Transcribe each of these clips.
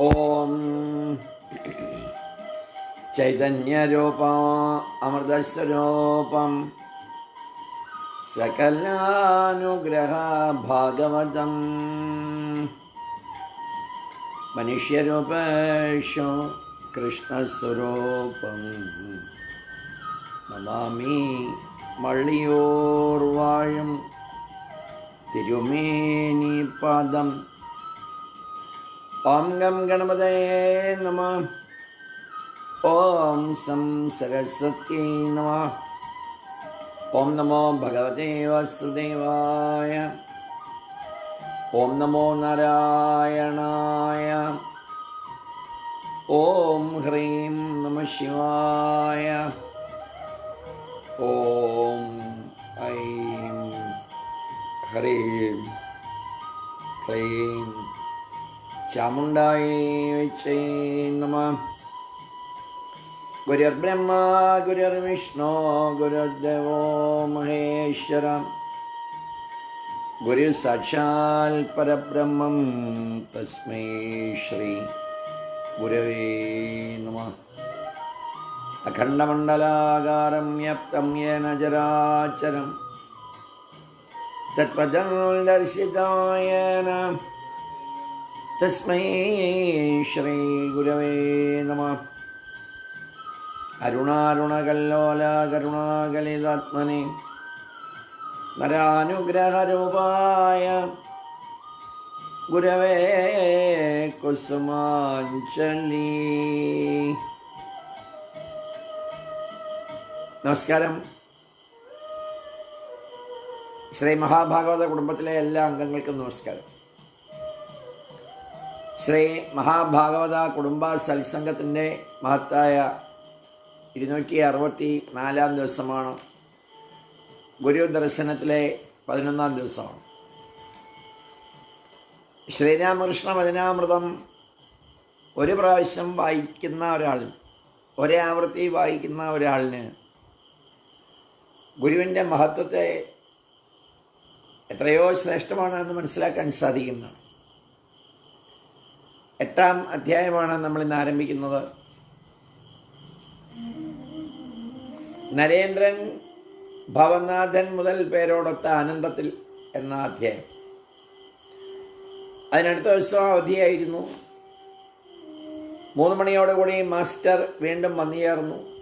ഓം ചൈതന്യരൂപം അമൃതസ്വരൂപം സകലാനുഗ്രഹ ഭാഗവതം മനുഷ്യരൂപേഷു കൃഷ്ണസ്വരൂപം. നമാമി മള്ളിയോർവാഴും തിരുമേനി പാദം ഓം ഗം ഗണപതയേ നമ. ഓം സം സരസ്വതി നമ. ഓം നമോ ഭഗവതേ വാസുദേവായ. ഓം നമോ നാരായണായ. ഓം ഹ്രീം നമ ശിവായ. ഓം ഐം ഹ്രീം ക്ലീം ചാമുണ്ടായി നമ. ഗുരുർബ്രഹ്മ ഗുരുർവിഷ്ണു ഗുരുദേവോ മഹേശ്വര. ഗുരു സാക്ഷാൽ പരബ്രഹ്മം തസ്മൈ ശ്രീ ഗുരവേ നമ. അഖണ്ഡമണ്ഡലാകാരം വ്യാപ്തം യേന ജരാചരം തത്പദം ദർശിതായേന തസ്മൈ ശ്രീ ഗുരവേ നമ. അരുണാരുണകല്ലോല കരുണാകലിതാത്മനെ നരാനുഗ്രഹരൂപായ ഗുരവേ കുസുമാഞ്ജലി. നമസ്കാരം. ശ്രീ മഹാഭാഗവത കുടുംബത്തിലെ എല്ലാ അംഗങ്ങൾക്കും നമസ്കാരം. ശ്രീ മഹാഭാഗവത കുടുംബ സത്സംഗത്തിന്റെ മഹത്തായ ഇരുന്നൂറ്റി അറുപത്തി നാലാം ദിവസമാണ്. ഗുരു ദർശനത്തിലെ പതിനൊന്നാം ദിവസമാണ്. ശ്രീരാമകൃഷ്ണ വചനാമൃതം ഒരു പ്രാവശ്യം വായിക്കുന്ന ഒരാൾ ഒരേ ആവൃത്തി വായിക്കുന്ന ഒരാളിന് ഗുരുവിന്റെ മഹത്വത്തെ എത്രയോ ശ്രേഷ്ഠമാണ് എന്ന് മനസ്സിലാക്കാൻ സാധിക്കുന്നതാണ് എട്ടാം അധ്യായമാണ് നമ്മൾ ഇന്ന് ആരംഭിക്കുന്നത്. നരേന്ദ്രൻ ഭവനാഥൻ മുതൽ പേരോടൊത്ത ആനന്ദത്തിൽ എന്ന അധ്യായം. അതിനടുത്ത ദിവസം അവധിയായിരുന്നു. മൂന്ന് മണിയോടുകൂടി മാസ്റ്റർ വീണ്ടും വന്നു ചേർന്നു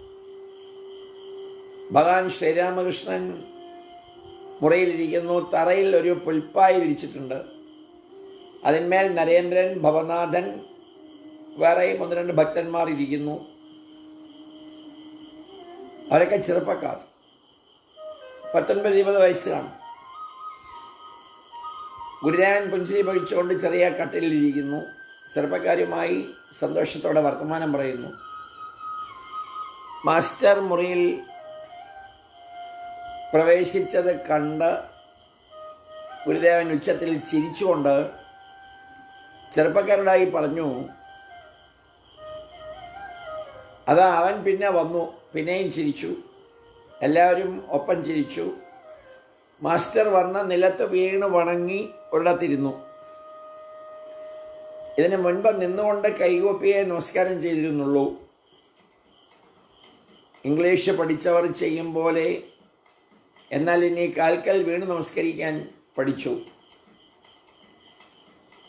ഭഗവാൻ ശ്രീരാമകൃഷ്ണൻ മുറിയിലിരിക്കുന്നു തറയിൽ ഒരു പുൽപ്പായി വിരിച്ചിട്ടുണ്ട്. അതിന്മേൽ നരേന്ദ്രൻ ഭവനാഥൻ വേറെയും ഒന്ന് രണ്ട് ഭക്തന്മാർ ഇരിക്കുന്നു. അവരൊക്കെ ചെറുപ്പക്കാർ. പത്തൊൻപത് ഇരുപത് വയസ്സാണ്. ഗുരുദേവൻ പുഞ്ചിരി പഴിച്ചുകൊണ്ട് ചെറിയ കട്ടിലിരിക്കുന്നു ചെറുപ്പക്കാരുമായി സന്തോഷത്തോടെ വർത്തമാനം പറയുന്നു. മാസ്റ്റർ മുറിയിൽ പ്രവേശിച്ചത് കണ്ട് ഗുരുദേവൻ ഉച്ചത്തിൽ ചിരിച്ചുകൊണ്ട് ചെറുപ്പക്കാരോടായി പറഞ്ഞു അതാ അവൻ പിന്നെ വന്നു പിന്നെയും ചിരിച്ചു എല്ലാവരും ഒപ്പം ചിരിച്ചു. മാസ്റ്റർ വന്ന നിലത്ത് വീണ് വണങ്ങി ഒരിടത്തിരുന്നു. ഇതിന് മുൻപ് നിന്നുകൊണ്ട് കൈകോപ്പിയെ നമസ്കാരം ചെയ്തിരുന്നുള്ളൂ. ഇംഗ്ലീഷ് പഠിച്ചവർ ചെയ്യും പോലെ എന്നാൽ ഇനി കാൽക്കൽ വീണ് നമസ്കരിക്കാൻ പഠിച്ചു.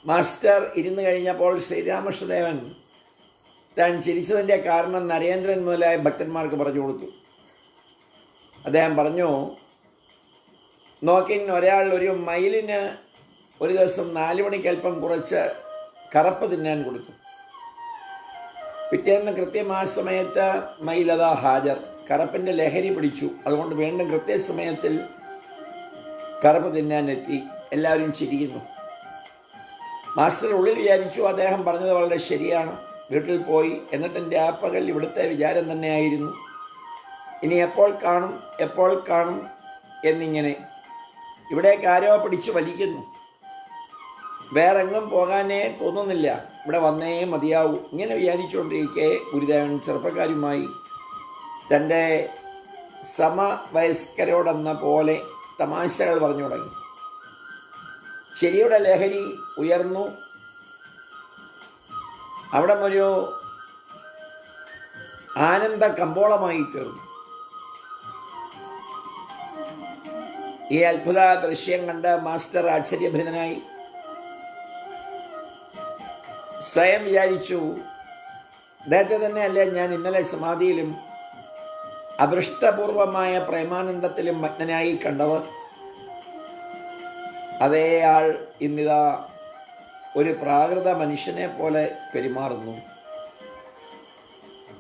മാസ്റ്റർ ഇരുന്നു കഴിഞ്ഞപ്പോൾ ശ്രീരാമകൃഷ്ണദേവൻ താൻ ചിരിച്ചതിന്റെ കാരണം നരേന്ദ്രൻ മുതലായ ഭക്തന്മാർക്ക് പറഞ്ഞു കൊടുത്തു. അദ്ദേഹം പറഞ്ഞു നോക്കിൻ ഒരാൾ ഒരു മയിലിന് ഒരു ദിവസം നാല് മണിക്ക് അല്പം കുറച്ച് കറപ്പ് തിന്നാൻ കൊടുത്തു. പിറ്റേന്ന് കൃത്യമായ സമയത്ത് മയിലതാ ഹാജർ. കറപ്പിന്റെ ലഹരി പിടിച്ചു. അതുകൊണ്ട് വീണ്ടും കൃത്യസമയത്തിൽ കറപ്പ് തിന്നാനെത്തി. എല്ലാവരും ചിരിക്കുന്നു. മാസ്റ്റർ ഉള്ളിൽ വിചാരിച്ചു അദ്ദേഹം പറഞ്ഞത് വളരെ ശരിയാണ്. വീട്ടിൽ പോയി എന്നിട്ട് എന്റെ ആ പകൽ ഇവിടുത്തെ വിചാരം തന്നെയായിരുന്നു. ഇനി എപ്പോൾ കാണും എപ്പോൾ കാണും എന്നിങ്ങനെ. ഇവിടേക്ക് ആരോ പിടിച്ചു വലിക്കുന്നു. വേറെങ്ങും പോകാനേ തോന്നുന്നില്ല. ഇവിടെ വന്നേ മതിയാവൂ. ഇങ്ങനെ വിചാരിച്ചുകൊണ്ടിരിക്കെ ഗുരുദേവൻ ചെറുപ്പക്കാരുമായി തന്റെ സമവയസ്കരോടെന്ന പോലെ തമാശകൾ പറഞ്ഞു തുടങ്ങി. ശരിയുടെ ലഹരി ഉയർന്നു. അവിടെ ഒരു ആനന്ദ കമ്പോളമായി തീർന്നു. ഈ അത്ഭുത ദൃശ്യം കണ്ട് മാസ്റ്റർ ആശ്ചര്യഭരിതനായി. സ്വയം വിചാരിച്ചു അദ്ദേഹത്തെ തന്നെയല്ലേ ഞാൻ ഇന്നലെ സമാധിയിലും അദൃഷ്ടപൂർവമായ പ്രേമാനന്ദത്തിലും മഗ്നനായി കണ്ടവർ? അതേ ആൾ ഇന്നിതാ ഒരു പ്രാകൃത മനുഷ്യനെ പോലെ പെരുമാറുന്നു.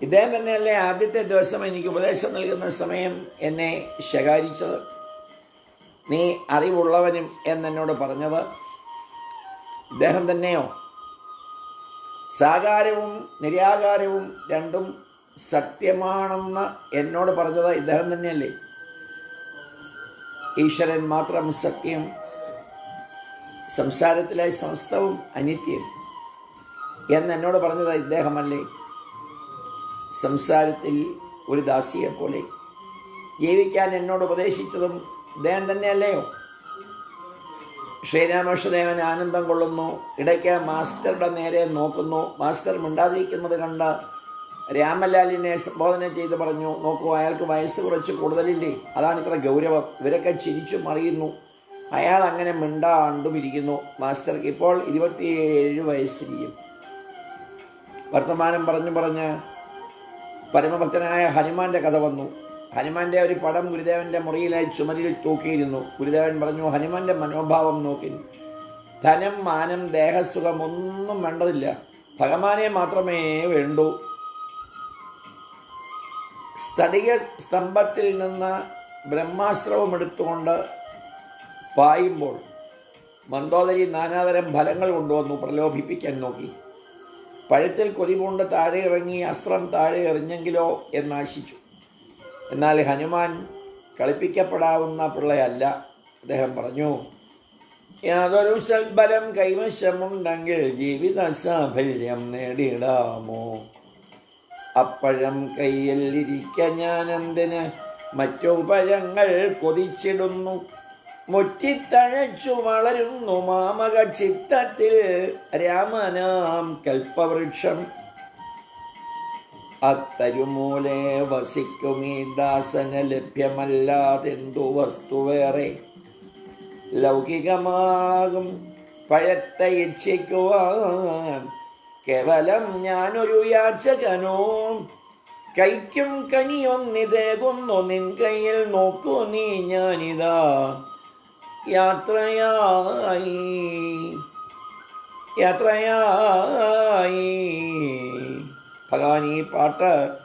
ഇദ്ദേഹം തന്നെയല്ലേ ആദ്യത്തെ ദിവസം എനിക്ക് ഉപദേശം നൽകുന്ന സമയം എന്നെ ശകാരിച്ചത്? നീ അറിവുള്ളവനും എന്നെന്നോട് പറഞ്ഞത്? ഇദ്ദേഹം തന്നെയോ? സാകാരവും നിരാകാരവും രണ്ടും സത്യമാണെന്ന് എന്നോട് പറഞ്ഞത് ഇദ്ദേഹം തന്നെയല്ലേ? ഈശ്വരൻ മാത്രം സത്യം സംസാരത്തിലെ സമസ്തവും അനിത്യം. എന്ന് എന്നോട് പറഞ്ഞത് ഇദ്ദേഹമല്ലേ? സംസാരത്തിൽ ഒരു ദാസിയെ പോലെ. ജീവിക്കാൻ എന്നോട് ഉപദേശിച്ചതും ഇദ്ദേഹം തന്നെയല്ലയോ? ശ്രീരാമകൃഷ്ണദേവൻ ആനന്ദം കൊള്ളുന്നു. ഇടയ്ക്ക് മാസ്റ്ററുടെ നേരെ നോക്കുന്നു. മാസ്റ്റർ മിണ്ടാതിരിക്കുന്നത് കണ്ട് രാമലാലിനെ സംബോധന ചെയ്ത് പറഞ്ഞു നോക്കൂ അയാൾക്ക് വയസ്സ് കുറച്ച് കൂടുതലില്ലേ? അതാണ് ഇത്ര ഗൗരവം. ഇവരൊക്കെ ചിരിച്ചു മറിയുന്നു. അയാൾ അങ്ങനെ മിണ്ടാണ്ടും ഇരിക്കുന്നു. മാസ്റ്റർക്ക് ഇപ്പോൾ ഇരുപത്തിയേഴ് വയസ്സിരിക്കും. വർത്തമാനം പറഞ്ഞു പറഞ്ഞ് പരമഭക്തനായ ഹനുമാന്റെ കഥ വന്നു. ഹനുമാന്റെ ഒരു പടം ഗുരുദേവന്റെ മുറിയിലായി ചുമരിൽ തൂക്കിയിരുന്നു. ഗുരുദേവൻ പറഞ്ഞു ഹനുമാന്റെ മനോഭാവം നോക്കി. ധനം മാനം ദേഹസുഖം ഒന്നും വേണ്ടതില്ല. ഭഗവാനെ മാത്രമേ വേണ്ടൂ. സ്തടിക സ്തംഭത്തിൽ നിന്ന് ബ്രഹ്മാസ്ത്രവും എടുത്തുകൊണ്ട് പായുമ്പോൾ മന്ദോദരി നാനാതരം ഫലങ്ങൾ കൊണ്ടുവന്നു പ്രലോഭിപ്പിക്കാൻ നോക്കി. പഴുത്തിൽ കൊതിപൂണ്ട് താഴെ ഇറങ്ങി അസ്ത്രം താഴെ എറിഞ്ഞെങ്കിലോ എന്നാശിച്ചു എന്നാൽ ഹനുമാൻ കളിപ്പിക്കപ്പെടാവുന്ന പിള്ളയല്ല. അദ്ദേഹം പറഞ്ഞു യാതൊരു സൽബലം കൈവശമുണ്ടെങ്കിൽ ജീവിത സാഫല്യം നേടിയിടാമോ അപ്പഴം കയ്യിൽ ഇരിക്ക ഞാൻ എന്തിന് മറ്റു പഴങ്ങൾ കൊതിച്ചിടുന്നു. മുറ്റിത്തഴച്ചു വളരുന്നു മാമക ചിത്തത്തിൽ. രാമനാം കൽപ്പവൃക്ഷം. അത്തരുമൂലെ വസിക്കും ഈ ദാസന് ലഭ്യമല്ലാതെന്തു വസ്തു വേറെ? ലൗകികമാകും പഴത്തെ ഇച്ഛിക്കുവാൻ. കേവലം ഞാനൊരു യാചകനോ. കൈക്കും കനിയൊന്നിതേകുന്നു നിൻ കയ്യിൽ നോക്കൂ നീ ഞാനിതാ. യാത്രയായി. യാത്രയായി. ഭഗവാൻ ഈ പാട്ട്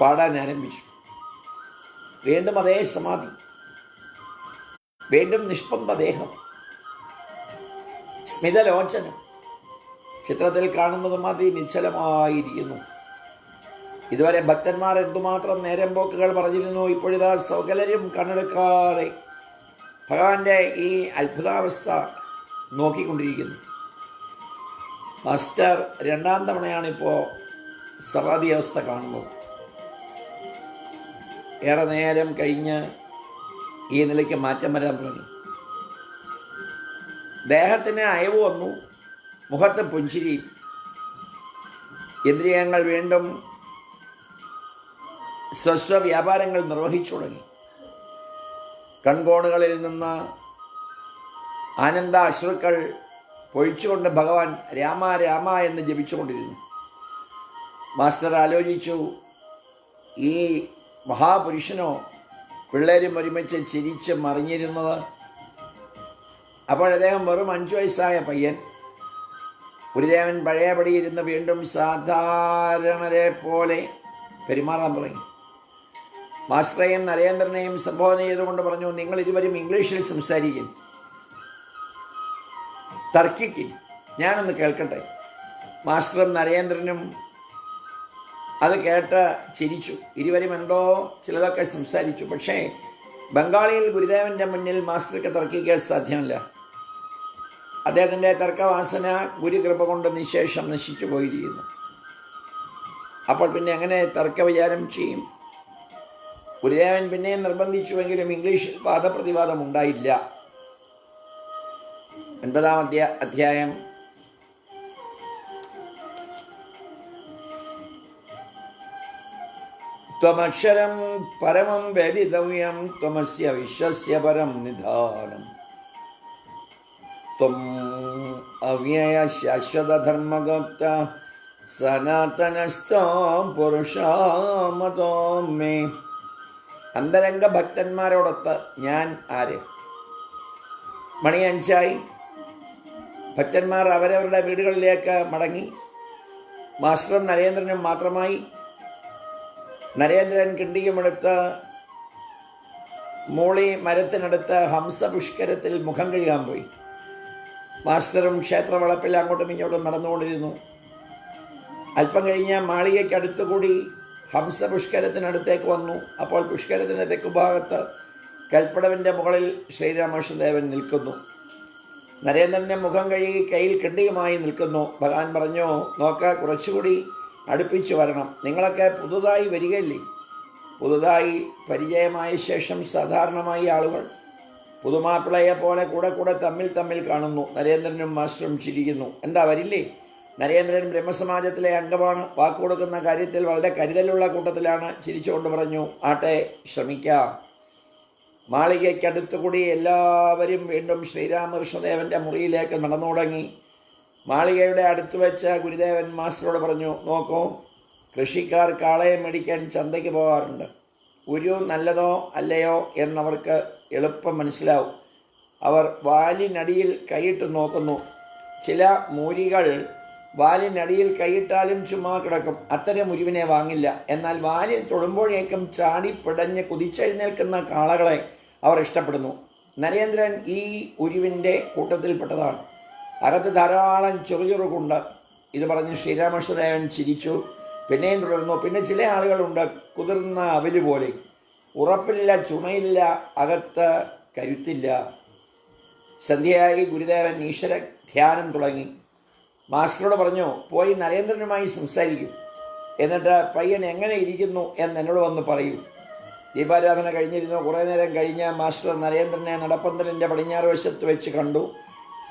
പാടാൻ ആരംഭിച്ചു. വീണ്ടും അതേ സമാധി. വീണ്ടും നിഷ്പന്ദ ദേഹം സ്മിതലോചനം. ചിത്രത്തിൽ കാണുന്നത് മതി നിശ്ചലമായിരിക്കുന്നു. ഇതുവരെ ഭക്തന്മാർ എന്തുമാത്രം നേരം പോക്കുകൾ പറഞ്ഞിരുന്നു ഇപ്പോഴിതാ സകലരും കണ്ണെടുക്കാതെ ഭഗവാന്റെ ഈ അത്ഭുതാവസ്ഥ നോക്കിക്കൊണ്ടിരിക്കുന്നു. മാസ്റ്റർ രണ്ടാം തവണയാണ് ഇപ്പോൾ സമാധി അവസ്ഥ കാണുന്നത്. ഏറെ നേരം കഴിഞ്ഞ് ഈ നിലയ്ക്ക് മാറ്റം വരാൻ തുടങ്ങി. ദേഹത്തിന് അയവ് വന്നു മുഖത്ത് പുഞ്ചിരി. ഇന്ദ്രിയങ്ങൾ വീണ്ടും സ്വസ്വ വ്യാപാരങ്ങൾ നിർവഹിച്ചു തുടങ്ങി. കൺകോണുകളിൽ നിന്ന് ആനന്ദ അശ്രുക്കൾ പൊഴിച്ചുകൊണ്ട് ഭഗവാൻ രാമ രാമ എന്ന് ജപിച്ചുകൊണ്ടിരുന്നു. മാസ്റ്റർ ആലോചിച്ചു ഈ മഹാപുരുഷനോ പിള്ളേരും ഒരുമിച്ച് ചിരിച്ച് മറിഞ്ഞിരുന്നത്? അപ്പോൾ അദ്ദേഹം വെറും അഞ്ചു വയസ്സായ പയ്യൻ. ഗുരുദേവൻ പഴയപടി ഇരുന്ന് വീണ്ടും സാധാരണരെ പോലെ പെരുമാറാൻ തുടങ്ങി. മാസ്റ്ററേയും നരേന്ദ്രനെയും സംബോധന ചെയ്തുകൊണ്ട് പറഞ്ഞു നിങ്ങൾ ഇരുവരും ഇംഗ്ലീഷിൽ സംസാരിക്കും. തർക്കിക്കും. ഞാനൊന്ന് കേൾക്കട്ടെ. മാസ്റ്ററും നരേന്ദ്രനും അത് കേട്ട് ചിരിച്ചു. ഇരുവരും എന്തോ ചിലതൊക്കെ സംസാരിച്ചു. പക്ഷേ ബംഗാളിയിൽ ഗുരുദേവന്റെ മുന്നിൽ മാസ്റ്റർക്ക് തർക്കിക്കാൻ സാധ്യമല്ല. അദ്ദേഹത്തിന്റെ തർക്കവാസന ഗുരുകൃപ കൊണ്ട് നിശേഷം നശിച്ചു പോയിരിക്കുന്നു. അപ്പോൾ പിന്നെ എങ്ങനെ തർക്ക വിചാരം ചെയ്യും? ഗുരുദേവൻ പിന്നെ നിർബന്ധിച്ചുവെങ്കിലും ഇംഗ്ലീഷിൽ വാദപ്രതിവാദം ഉണ്ടായില്ല ഒൻപതാം അധ്യായം त्वमक्षरं परमं वेदितव्यं त्वमस्य विश्वस्य परं निधानम् त्वम् अव्ययशाश्वतधर्मगुप्ता सनातनस्त्वां पुरुषा मतो मे അന്തരംഗ ഭക്തന്മാരോടൊത്ത് ഞാൻ ആര്? മണി അഞ്ചായി. ഭക്തന്മാർ അവരവരുടെ വീടുകളിലേക്ക് മടങ്ങി. മാസ്റ്ററും നരേന്ദ്രനും മാത്രമായി. നരേന്ദ്രൻ കിണ്ടിയുമെടുത്ത് മൂളി മരത്തിനടുത്ത് ഹംസപുഷ്കരത്തിൽ മുഖം കഴുകാൻ പോയി. മാസ്റ്ററും ക്ഷേത്രവളപ്പിൽ അങ്ങോട്ടും ഇങ്ങോട്ടും നടന്നുകൊണ്ടിരുന്നു. അല്പം കഴിഞ്ഞ് മാളികയ്ക്ക് അടുത്തുകൂടി ഹംസ പുഷ്കരത്തിനടുത്തേക്ക് വന്നു. അപ്പോൾ പുഷ്കരത്തിന്റെ തെക്കുഭാഗത്ത് കൽപ്പടവിന്റെ മുകളിൽ ശ്രീരാമകൃഷ്ണദേവൻ നിൽക്കുന്നു. നരേന്ദ്രന്റെ മുഖം കഴുകി കയ്യിൽ കിണ്ടിയുമായി നിൽക്കുന്നു. ഭഗവാൻ പറഞ്ഞു നോക്ക കുറച്ചുകൂടി അടുപ്പിച്ചു വരണം. നിങ്ങളൊക്കെ പുതുതായി വരികയല്ലേ? പുതുതായി പരിചയമായ ശേഷം സാധാരണമായി ആളുകൾ പുതുമാപ്പിളയെ പോലെ കൂടെ കൂടെ തമ്മിൽ തമ്മിൽ കാണുന്നു. നരേന്ദ്രനും മാസ്റ്ററും ചിരിക്കുന്നു. എന്താ വരില്ലേ? നരേന്ദ്രൻ ബ്രഹ്മസമാജത്തിലെ അംഗമാണ്. വാക്കുകൊടുക്കുന്ന കാര്യത്തിൽ വളരെ കരുതലുള്ള കൂട്ടത്തിലാണ് ചിരിച്ചുകൊണ്ട് പറഞ്ഞു ആട്ടെ ശ്രമിക്കാം. മാളികയ്ക്കടുത്തുകൂടി എല്ലാവരും വീണ്ടും ശ്രീരാമകൃഷ്ണദേവന്റെ മുറിയിലേക്ക് നടന്നു തുടങ്ങി മാളികയുടെ അടുത്ത് വെച്ച ഗുരുദേവൻ മാസ്റ്ററോട് പറഞ്ഞു നോക്കൂ കൃഷിക്കാർ കാളയെ മേടിക്കാൻ ചന്തയ്ക്ക് പോകാറുണ്ട്. ഒരു നല്ലതോ അല്ലയോ എന്നവർക്ക് എളുപ്പം മനസ്സിലാവും. അവർ വാലിനടിയിൽ കൈയിട്ട് നോക്കുന്നു. ചില മൂരികൾ വാലിനടിയിൽ കൈയിട്ടാലും ചുമ്മാ കിടക്കും. അത്തരം ഉരുവിനെ വാങ്ങില്ല. എന്നാൽ വാലിൽ തൊടുമ്പോഴേക്കും ചാടി പിടഞ്ഞ് കുതിച്ചെഴുന്നേൽക്കുന്ന കാളകളെ അവർ ഇഷ്ടപ്പെടുന്നു. നരേന്ദ്രൻ ഈ ഉരുവിന്റെ കൂട്ടത്തിൽപ്പെട്ടതാണ്. അകത്ത് ധാരാളം ചെറുചെറുകുണ്ട് ഇത് പറഞ്ഞ് ശ്രീരാമകൃഷ്ണദേവൻ ചിരിച്ചു. പിന്നെയും തുടർന്നു പിന്നെ ചില ആളുകളുണ്ട് കുതിർന്ന അവൽ പോലെ. ഉറപ്പില്ല ചുമയില്ല അകത്ത് കരുത്തില്ല. സന്ധ്യയായി ഗുരുദേവൻ ഈശ്വര ധ്യാനം തുടങ്ങി. മാസ്റ്ററോട് പറഞ്ഞു പോയി നരേന്ദ്രനുമായി സംസാരിക്കും. എന്നിട്ട് പയ്യൻ എങ്ങനെ ഇരിക്കുന്നു എന്ന് എന്നോട് വന്ന് പറയൂ. ദീപാരാധന കഴിഞ്ഞിരുന്നു. കുറേ നേരം കഴിഞ്ഞ് മാസ്റ്റർ നരേന്ദ്രനെ നടപ്പന്തലിന്റെ പടിഞ്ഞാറ് വശത്ത് വെച്ച് കണ്ടു.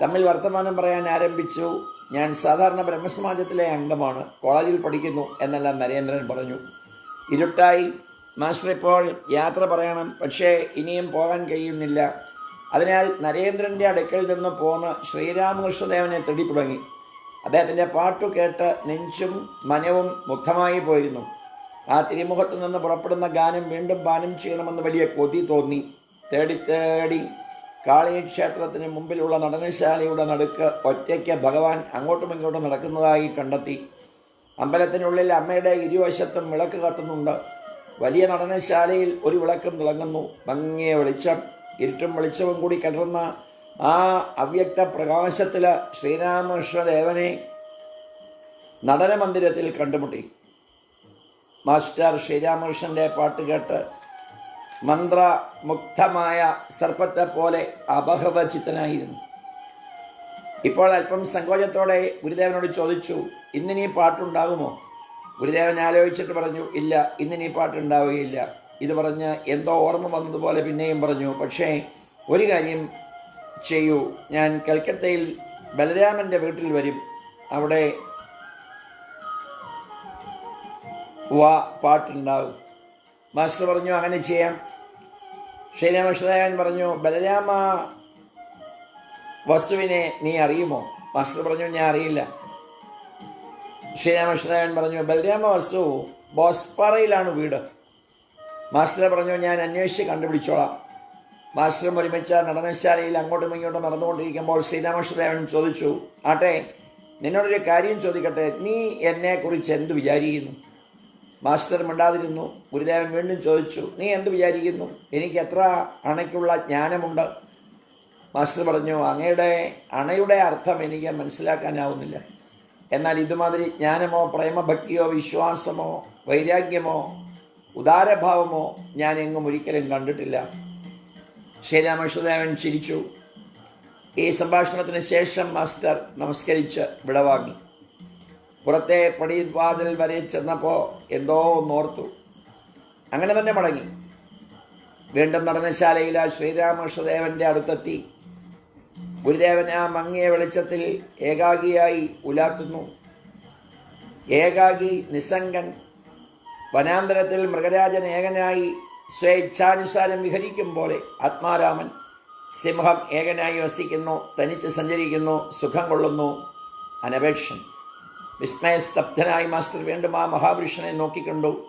തമ്മിൽ വർത്തമാനം പറയാൻ ആരംഭിച്ചു. ഞാൻ സാധാരണ ബ്രഹ്മസമാജത്തിലെ അംഗമാണ്. കോളേജിൽ പഠിക്കുന്നു എന്നെല്ലാം നരേന്ദ്രൻ പറഞ്ഞു. ഇരുട്ടായി. മാസ്റ്റർ ഇപ്പോൾ യാത്ര പറയണം. പക്ഷേ ഇനിയും പോകാൻ കഴിയുന്നില്ല. അതിനാൽ നരേന്ദ്രന്റെ അടുക്കൽ നിന്ന് പോന്ന് ശ്രീരാമകൃഷ്ണദേവനെ തേടി തുടങ്ങി. അദ്ദേഹത്തിന്റെ പാട്ടു കേട്ട് നെഞ്ചും മനവും മുഗ്ധമായി പോയിരുന്നു. ആ തിരുമുഖത്തു നിന്ന് പുറപ്പെടുന്ന ഗാനം വീണ്ടും പാനം ചെയ്യണമെന്ന് വലിയ കൊതി തോന്നി. തേടി തേടി കാളി ക്ഷേത്രത്തിന് മുമ്പിലുള്ള നടനശാലയുടെ നടുക്ക് ഒറ്റയ്ക്ക് ഭഗവാൻ അങ്ങോട്ടും ഇങ്ങോട്ടും നടക്കുന്നതായി കണ്ടെത്തി. അമ്പലത്തിനുള്ളിൽ അമ്മയുടെ ഇരുവശത്തും വിളക്ക് കത്തുന്നുണ്ട്. വലിയ നടനശാലയിൽ ഒരു വിളക്കും തിളങ്ങുന്നു. ഭംഗിയ വെളിച്ചം ഇരുട്ടും വെളിച്ചവും കൂടി കലർന്ന ആ അവ്യക്ത പ്രകാശത്തിൽ ശ്രീരാമകൃഷ്ണദേവനെ നടനമന്ദിരത്തിൽ കണ്ടുമുട്ടി. മാസ്റ്റർ ശ്രീരാമകൃഷ്ണന്റെ പാട്ട് കേട്ട് മന്ത്രമുഗ്ധമായ സർപ്പത്തെ പോലെ അപഹൃത ചിത്തനായിരുന്നു ഇപ്പോൾ അല്പം സങ്കോചത്തോടെ ഗുരുദേവനോട് ചോദിച്ചു ഇന്നിനി പാട്ടുണ്ടാകുമോ? ഗുരുദേവൻ ആലോചിച്ചിട്ട് പറഞ്ഞു ഇല്ല ഇന്നിനി പാട്ടുണ്ടാവുകയില്ല. ഇത് പറഞ്ഞ് എന്തോ ഓർമ്മ വന്നതുപോലെ പിന്നെയും പറഞ്ഞു. പക്ഷേ ഒരു കാര്യം ചെയ്യൂ. ഞാൻ കൽക്കത്തയിൽ ബലരാമന്റെ വീട്ടിൽ വരും. അവിടെ വാ പാട്ടുണ്ടാവും. മാസ്റ്റർ പറഞ്ഞു അങ്ങനെ ചെയ്യാം. ശ്രീരാമകൃഷ്ണദേവൻ പറഞ്ഞു ബലരാമ വസുവിനെ നീ അറിയുമോ? മാസ്റ്റർ പറഞ്ഞു ഞാൻ അറിയില്ല. ശ്രീരാമകൃഷ്ണദേവൻ പറഞ്ഞു ബലരാമ വസു ബോസ്പാറയിലാണ് വീട്. മാസ്റ്റർ പറഞ്ഞു ഞാൻ അന്വേഷിച്ച് കണ്ടുപിടിച്ചോളാം. മാസ്റ്ററും ഒരുമിച്ച് നടനശാലയിൽ അങ്ങോട്ടും ഇങ്ങോട്ടും നടന്നുകൊണ്ടിരിക്കുമ്പോൾ ശ്രീരാമകൃഷ്ണദേവൻ ചോദിച്ചു ആട്ടെ നിന്നോടൊരു കാര്യം ചോദിക്കട്ടെ? നീ എന്നെക്കുറിച്ച് എന്ത് വിചാരിക്കുന്നു? മാസ്റ്റർ മിണ്ടാതിരുന്നു. ഗുരുദേവൻ വീണ്ടും ചോദിച്ചു നീ എന്ത് വിചാരിക്കുന്നു? എനിക്ക് എത്ര അണയ്ക്കുള്ള ജ്ഞാനമുണ്ട്? മാസ്റ്റർ പറഞ്ഞു അങ്ങയുടെ അണയുടെ അർത്ഥം എനിക്ക് മനസ്സിലാക്കാനാവുന്നില്ല. എന്നാൽ ഇതുമാതിരി ജ്ഞാനമോ പ്രേമഭക്തിയോ വിശ്വാസമോ വൈരാഗ്യമോ ഉദാരഭാവമോ ഞാൻ എങ്ങും ഒരിക്കലും കണ്ടിട്ടില്ല. ശ്രീരാമകൃഷ്ണദേവൻ ചിരിച്ചു. ഈ സംഭാഷണത്തിന് ശേഷം മാസ്റ്റർ നമസ്കരിച്ച് വിടവാങ്ങി. പുറത്തെ പടിവാതിൽ വരെ ചെന്നപ്പോൾ എന്തോ ഓർത്തു അങ്ങനെ തന്നെ മടങ്ങി. വീണ്ടും നടനശാലയിൽ ആ ശ്രീരാമകൃഷ്ണദേവന്റെ അടുത്തെത്തി. ഗുരുദേവൻ ആ മങ്ങിയ വെളിച്ചത്തിൽ ഏകാഗിയായി ഉലാത്തുന്നു. ഏകാഗി നിസംഗൻ വനാന്തരത്തിൽ മൃഗരാജൻ ഏകനായി സ്വേച്ഛാനുസാരം വിഹരിക്കുമ്പോൾ ആത്മാരാമൻ സിംഹം ഏകനായി വസിക്കുന്നു തനിച്ച് സഞ്ചരിക്കുന്നു സുഖം കൊള്ളുന്നു. അനപേക്ഷൻ. വിസ്മയസ്തബ്ധനായി മാസ്റ്റർ വീണ്ടും ആ മഹാപുരുഷനെ നോക്കിക്കണ്ടു.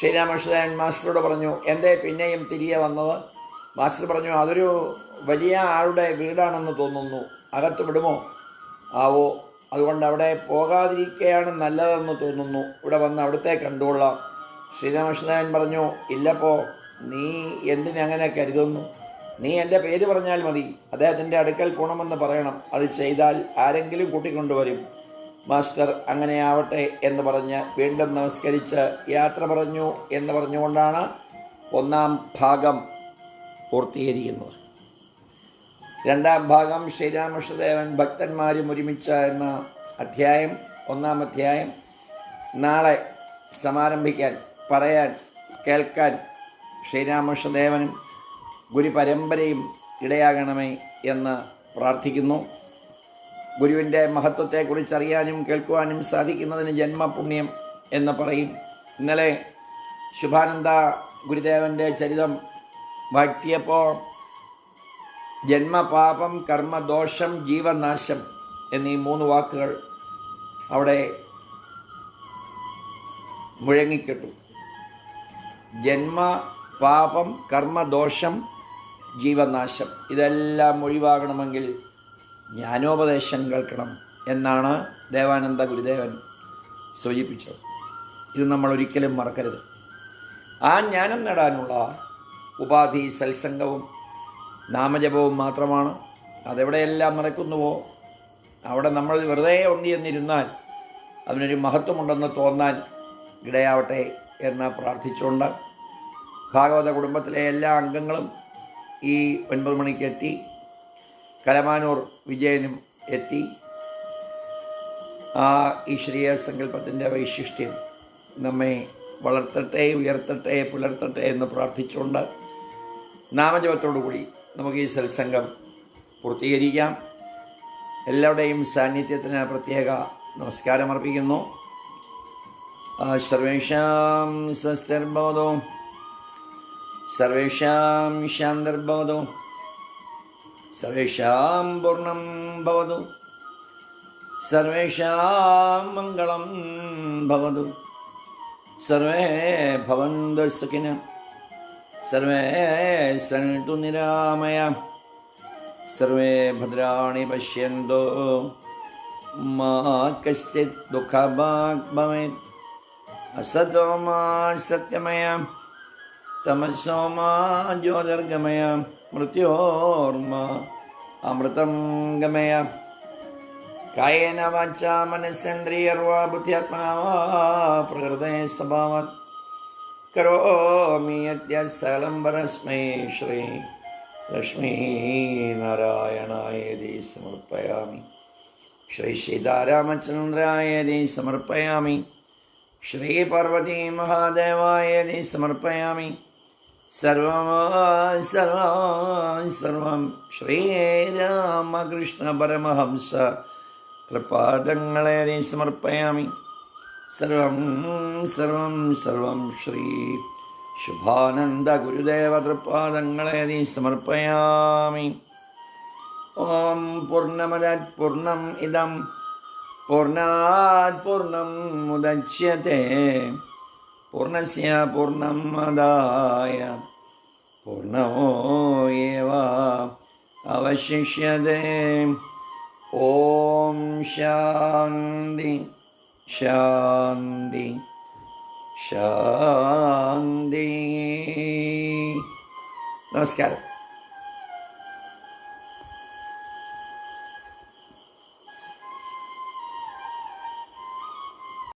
ശ്രീരാമകൃഷ്ണൻ മാസ്റ്ററോട് പറഞ്ഞു എന്തേ പിന്നെയും തിരികെ വന്നത്? മാസ്റ്റർ പറഞ്ഞു അതൊരു വലിയ ആളുടെ വീടാണെന്ന് തോന്നുന്നു. അകത്ത് വിടുമോ? ആവോ അതുകൊണ്ട് അവിടെ പോകാതിരിക്കുകയാണ് നല്ലതെന്ന് തോന്നുന്നു. ഇവിടെ വന്ന് അവിടുത്തെ കണ്ടുകൊള്ളാം. ശ്രീരാമകൃഷ്ണൻ പറഞ്ഞു ഇല്ലപ്പോ നീ എന്തിനങ്ങനെ കരുതുന്നു? നീ എന്റെ പേര് പറഞ്ഞാൽ മതി. അദ്ദേഹത്തിന്റെ അടുക്കൽ ഗുണമെന്ന് പറയണം. അത് ചെയ്താൽ ആരെങ്കിലും കൂട്ടിക്കൊണ്ടുവരും. മാസ്റ്റർ അങ്ങനെ ആവട്ടെ എന്ന് പറഞ്ഞ് വീണ്ടും നമസ്കരിച്ച് യാത്ര പറഞ്ഞു എന്ന് പറഞ്ഞുകൊണ്ടാണ് ഒന്നാം ഭാഗം പൂർത്തീകരിക്കുന്നത്. രണ്ടാം ഭാഗം ശ്രീരാമകൃഷ്ണദേവൻ ഭക്തന്മാരും ഒരുമിച്ച എന്ന അധ്യായം ഒന്നാം അധ്യായം. നാളെ സമാരംഭിക്കാൻ പറയാൻ കേൾക്കാൻ ശ്രീരാമകൃഷ്ണദേവനും ഗുരുപരമ്പരയും ഇടയാകണമേ എന്ന് പ്രാർത്ഥിക്കുന്നു. ഗുരുവിന്റെ മഹത്വത്തെക്കുറിച്ചറിയാനും കേൾക്കുവാനും സാധിക്കുന്നതിന് ജന്മപുണ്യം എന്ന് പറയും. ഇന്നലെ ശുഭാനന്ദ ഗുരുദേവന്റെ ചരിതം വാഴ്ത്തിയപ്പോൾ ജന്മപാപം കർമ്മദോഷം ജീവനാശം എന്നീ മൂന്ന് വാക്കുകൾ അവിടെ മുഴങ്ങിക്കെട്ടു. ജന്മ പാപം കർമ്മദോഷം ജീവനാശം. ഇതെല്ലാം ഒഴിവാകണമെങ്കിൽ ജ്ഞാനോപദേശം കേൾക്കണം എന്നാണ് ദേവാനന്ദ ഗുരുദേവൻ സൂചിപ്പിച്ചത്. ഇത് നമ്മൾ ഒരിക്കലും മറക്കരുത്. ആ ജ്ഞാനം നേടാനുള്ള ഉപാധി സത്സംഗവും നാമജപവും മാത്രമാണ്. അതെവിടെയെല്ലാം നടക്കുന്നുവോ അവിടെ നമ്മൾ വെറുതെ ഒന്നിയെന്നിരുന്നാൽ അതിനൊരു മഹത്വമുണ്ടെന്ന് തോന്നാൻ ഇടയാവട്ടെ എന്ന് പ്രാർത്ഥിച്ചുകൊണ്ട് ഭാഗവത കുടുംബത്തിലെ എല്ലാ അംഗങ്ങളും ഈ ഒൻപത് മണിക്ക് എത്തി. കലമാനൂർ വിജയനും എത്തി. ആ ഈശ്വരീയ സങ്കല്പത്തിന്റെ വൈശിഷ്ട്യം നമ്മെ വളർത്തട്ടെ ഉയർത്തട്ടെ പുലർത്തട്ടെ എന്ന് പ്രാർത്ഥിച്ചുകൊണ്ട് നാമജപത്തോടുകൂടി നമുക്ക് ഈ സത്സംഗം പൂർത്തീകരിക്കാം. എല്ലാവരുടെയും സാന്നിധ്യത്തിന് പ്രത്യേക നമസ്കാരം അർപ്പിക്കുന്നു സർവേഷാം സ്വസ്തിർഭവതോ സർവേഷാം ശാന്തിർഭവതോ സർവേഷാം പൂർണം ഭവതു സർവേഷാം മംഗളം ഭവതു സർവേ ഭവന്തു സുഖിന സർവേ സന്തു നിരാമയ സർവേ ഭദ്രാണി പശ്യന്തോ മാ കശ്ചിത് ദുഃഖഭാഗ് ഭവേത് അസതോ മാ സത്യമയ തമസോമാ ജ്യോതിർഗമയ മൃത്യോർമ അമൃതം ഗമയ. കായേന വാച മനസ്സേന്ദ്രിയർവാ ബുദ്ധ്യാത്മനാ വാ പ്രകൃതേ സ്വഭാവത് കരോമി അദ്യ സകലം പരസ്മൈ ശ്രീ ലക്ഷ്മീ നാരായണായേതി സമർപ്പയാമി. ശ്രീ സീതാരാമചന്ദ്രായതി സമർപ്പയാമി. ശ്രീ പാർവതി മഹാദേവായേതി സമർപ്പയാമി. സർവം സർവം സർവം ശ്രീരാമകൃഷ്ണ പരമഹംസ കൃപാദങ്ങളെ സമർപ്പയാമി. സർവം സർവം സർവം ശ്രീ ശുഭാനന്ദ ഗുരുദേവ തൃപാദങ്ങളെ നീ സമർപ്പയാമി. ഓം പൂർണമദത് പൂർണം ഇതം പൂർണാത് പൂർണം മുദച്യത്തെ പൂർണസ്യ അതായ. പൂർണമോയേവ അവശിഷ്യത്തെ ഓം ശാന്തി. ശാന്തി. ശാന്തി. നമസ്കാരം.